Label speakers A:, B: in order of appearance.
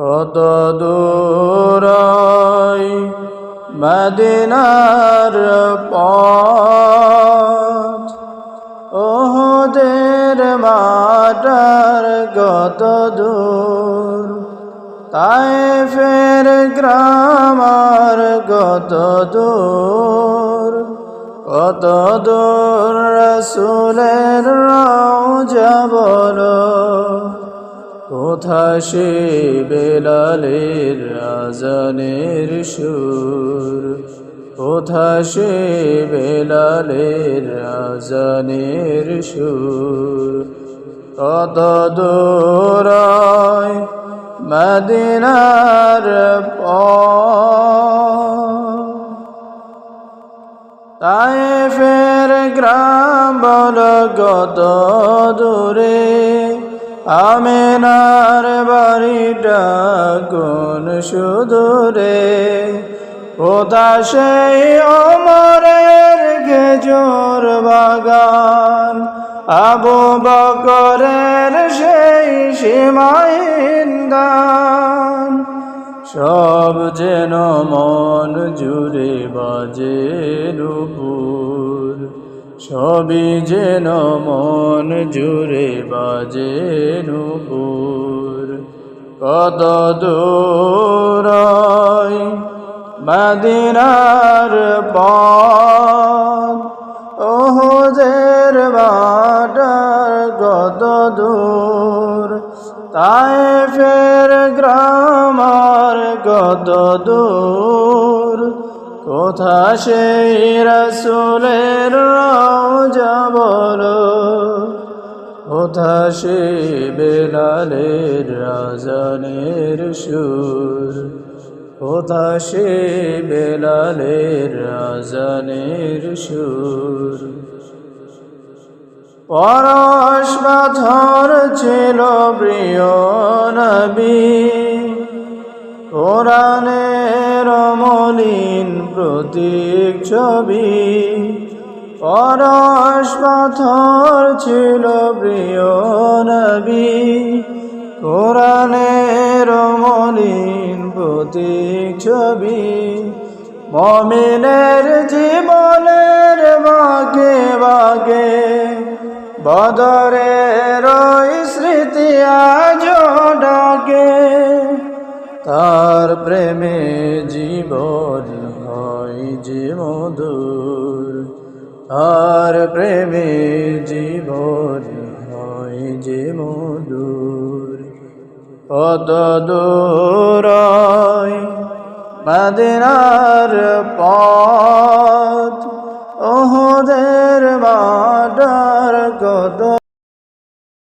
A: কত দূরাই মদিনার পথ। ওহদের মাটার কত দূর। তাই ফের গ্রামার কত দূর। কত দূর রসুলের রওজা বলো। কোথা সে বেলালের আজানের সুর। কোথা সে বেলালের আজানের সুর। কত দূরায় মদিনার তাই ফের গ্রাম বল কত দূরে আমেনার বাড়িটা কোন সুদূরে? কোথা সেই অমরের খেজুর বাগান। আবু বকরের সেই সীমাহীন গান। সব যেন মন জুড়ে বাজে নুপুর। সবই যেন মন জুড়ে বাজে নুপুর। কত দূর মদিনার পথ বাটার কত দূর তাই ফের গ্রামার কত দূর। কোথা সেই রসুলের রওজা বলো। কোথা সে বেলালের রাজানের সুর। কোথা সে বেলালের রাজানের সুর। পরশ পাথর ছিল প্রিয় নবী। কোরআনের প্রতীক ছবি, পরশ পাথর ছিল প্রিয় নবী। কোরআনের মলিন প্রতীক ছবি, মমিনের জীবনের বাগে বাগে। বদরের স্মৃতি আজ ডাকে। তার প্রেমে জীবন যে মধুর তার প্রেমে জীবন হয় যে মধুর কত দূর মদিনার পথ, ওহদের মাটার কত